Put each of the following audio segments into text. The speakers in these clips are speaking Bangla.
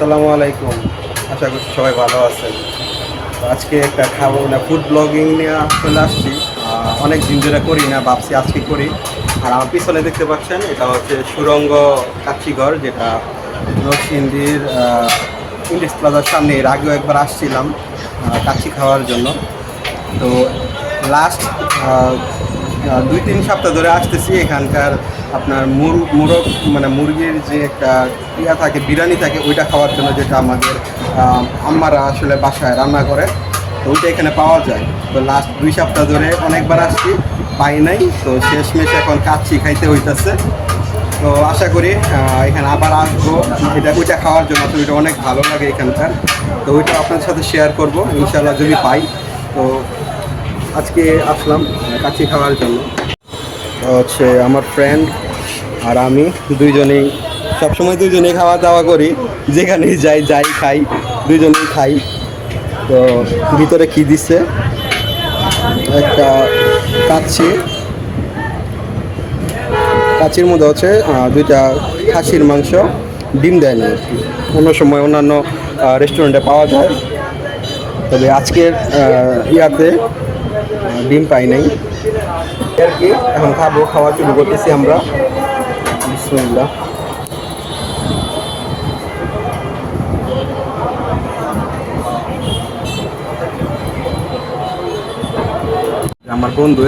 আসসালামু আলাইকুম। আশা করছি সবাই ভালো আছেন। আজকে একটা খাব না ফুড ব্লগিং নিয়ে চলে আসছি। অনেক দিন ধরে করি না, ভাবছি আজকে করি। আর আমার পিছনে দেখতে পাচ্ছেন, এটা হচ্ছে সুরঙ্গ কাচ্চিঘর যেটা নরসিংদীর ইংলিশ প্লাজার সামনে। এর আগেও একবার আসছিলাম কাচ্চি খাওয়ার জন্য। তো লাস্ট দুই তিন সপ্তাহ ধরে আসতেছি এখানকার আপনার মুর মুরগ মানে মুরগির যে একটা ইয়া থাকে, বিরিয়ানি থাকে, ওইটা খাওয়ার জন্য যেটা আমাদের আম্মারা আসলে বাসায় রান্না করে, তো ওইটা এখানে পাওয়া যায়। তো লাস্ট দুই সপ্তাহ ধরে অনেকবার আসছি, পাই নাই, তো শেষমেশ এখন কাচ্চি খাইতে হইতেছে। তো আশা করি এখানে আবার আসব। এটা ওইটা খাওয়ার জন্য তো ওইটা অনেক ভালো লাগে এখানকার। তো ওইটা আপনার সাথে শেয়ার করব ইনশাল্লাহ যদি পাই। তো আজকে আসলাম কাচ্চি খাওয়ার জন্য। হচ্ছে আমার ফ্রেন্ড আর আমি দুইজনেই, সবসময় দুইজনেই খাওয়া দাওয়া করি, যেখানেই যাই যাই খাই, দুইজনেই খাই। তো ভিতরে কি দিচ্ছে একটা কাচ্ছি কাচির মধ্যে হচ্ছে দুইটা খাসির মাংস, ডিম দেয় না অন্য সময় অন্যান্য রেস্টুরেন্টে পাওয়া যায়। তবে আজকের ইয়াতে ডিম পাই নাই। আর এখন খাব, খাওয়া শুরু করতেছি আমরা। বিসমুল্লাহ। আমার বন্ধু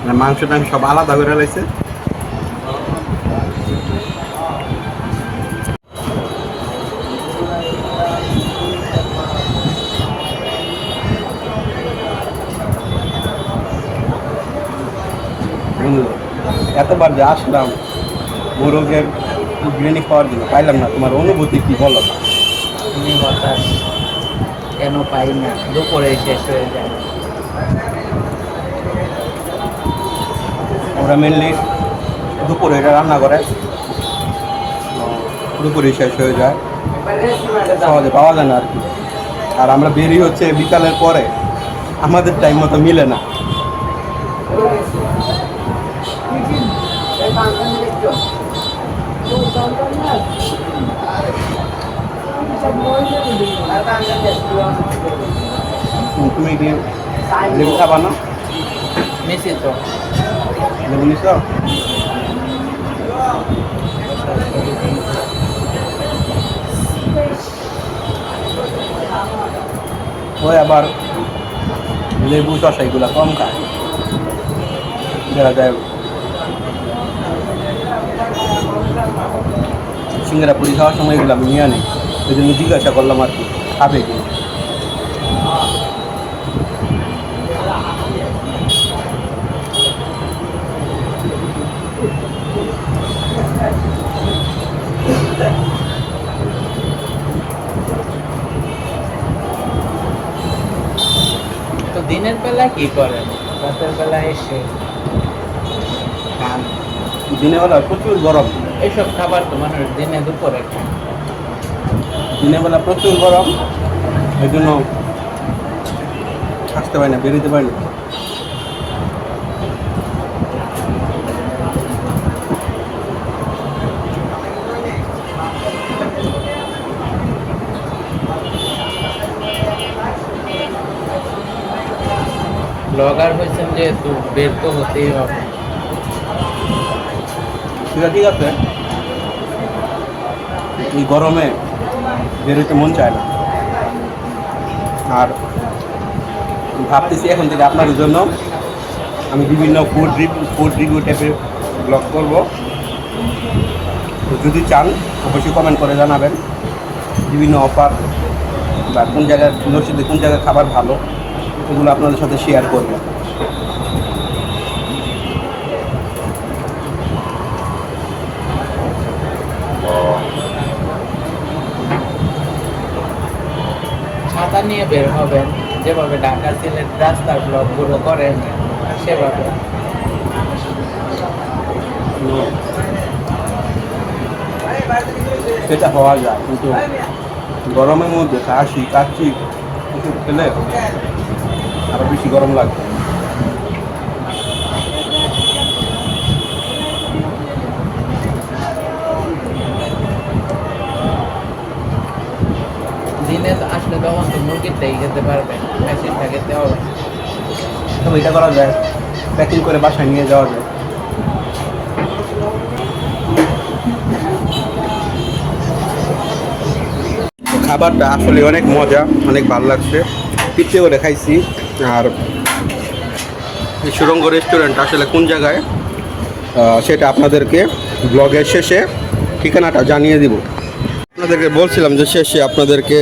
মানে মাংস টাংস সব আলাদা করে লাইছে। এতবার যে আসলাম মোরগের বিরিয়ানি খাওয়ার জন্য পাইলাম না। তোমার অনুভূতি কি বলো? আমি হতাশ। কেন পাই না? দুপুরে শেষ হয়ে যায়। ওরা মেনলি দুপুরে এটা রান্না করে। দুপুরে শেষ হয়ে যায়। সহজে পাওয়া যায় না আর কি। আর আমরা বেরি হচ্ছে বিকালের পরে। আমাদের টাইম মতো মিলে না। তুমি লেবু খাবা না? নিশ্চিত তো লেবু নিছ? ওই আবার লেবু শসা এগুলো কম খায়। দেখা যায় সিঙ্গারা পুরি খাওয়ার সময় এগুলো আমি নিয়ে আনি। ওই জন্য জিজ্ঞাসা করলাম আর কি, খাবে কি? দিনের বেলা কি করেন? রাতের বেলা এসে খান। দিনের বেলা প্রচুর গরম। এইসব খাবার তো মানুষ দিনে দুপুরে খায়। দিনের বেলা প্রচুর গরম এই জন্য আসতে পারি না বেরোতে পারি না। ব্লগার হয়েছেন যেহেতু বের তো হতেই হবে। আছে, ঠিক আছে। এই গরমে বেরোতে মন চায় না। আর ভাবতেছি এখন থেকে আপনাদের জন্য আমি বিভিন্ন ফুড রিভিউ ফুড রিভিউ টাইপের ব্লগ করব। তো যদি চান, অবশ্যই কমেন্ট করে জানাবেন। বিভিন্ন অফার বা কোন জায়গায় নসিদে কোন জায়গায় খাবার ভালো, এগুলো আপনাদের সাথে শেয়ার করব। ছাতা নিয়ে বের হবেন। যেভাবে ঢাকা সিলেট রাস্তার ব্লকগুলো করেন, সেভাবে। সেটা হওয়া যায়, কিন্তু গরমের মধ্যে কাশি কাচি খেলে আরও বেশি গরম লাগবে। তখন তো মুরগিটাই খেতে পারবেন খাসিটা খেতে হবে। তবে এটা করা যায় প্যাকিং করে বাসায় নিয়ে যাওয়া যায়। খাবারটা আসলে অনেক মজা, অনেক ভালো লাগছে। পিঠে করে খাইছি, আর এই সুরঙ্গ রেস্টুরেন্ট আসলে কোন জায়গায়? সেটা আপনাদেরকে ব্লগের শেষে ঠিকানাটা জানিয়ে দিব। আপনাদেরকে বলছিলাম যে শেষে আপনাদেরকে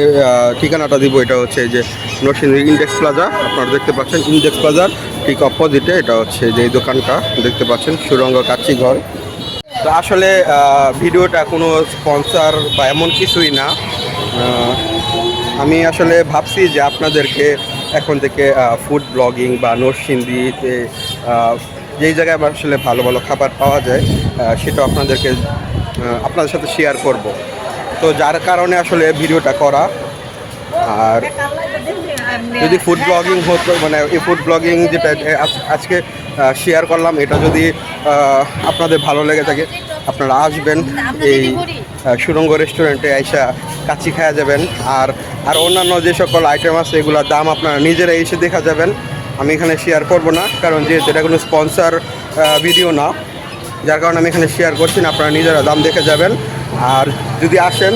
ঠিকানাটা দিব এটা হচ্ছে যে নরসিংদী ইন্ডেক্স প্লাজা আপনারা দেখতে পাচ্ছেন ইন্ডেক্স প্লাজার ঠিক অপোজিটে এটা হচ্ছে যে এই দোকানটা দেখতে পাচ্ছেন সুরঙ্গ কাচ্চি ঘর। তো আসলে ভিডিওটা কোনো স্পন্সর বা এমন কিছুই না। আমি আসলে ভাবছি যে আপনাদেরকে এখন থেকে ফুড ব্লগিং বা নরসিংদীতে আহ, যেই জায়গায় আসলে ভালো ভালো খাবার পাওয়া যায় সেটা আপনাদেরকে আপনাদের সাথে শেয়ার করব। তো যার কারণে আসলে ভিডিওটা করা। আর যদি ফুড ব্লগিং হতো মানে এই ফুড ব্লগিং যেটা আজ- আজকে শেয়ার করলাম, এটা যদি আপনাদের ভালো লেগে থাকে, আপনারা আসবেন এই সুরঙ্গ রেস্টুরেন্টে এসে কাচ্চি খাওয়া যাবেন। আর আর অন্যান্য যে সকল আইটেম আছে, এগুলোর দাম আপনারা নিজেরাই এসে দেখা যাবেন। আমি এখানে শেয়ার করব না, কারণ যেহেতু এটা কোনো স্পন্সার ভিডিও না, যার কারণে আমি এখানে শেয়ার করছি না, আপনারা নিজেরা দাম দেখে যাবেন। আর যদি আসেন,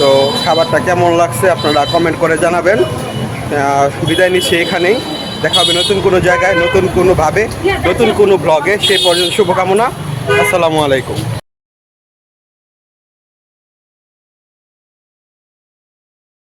তো খাবারটা কেমন লাগছে আপনারা কমেন্ট করে জানাবেন। বিদায় নিচ্ছি এখানেই। দেখা হবে নতুন কোনো জায়গায়, নতুন কোনোভাবে, নতুন কোনো ব্লগে সেই পর্যন্ত শুভকামনা। আসসালামু আলাইকুম।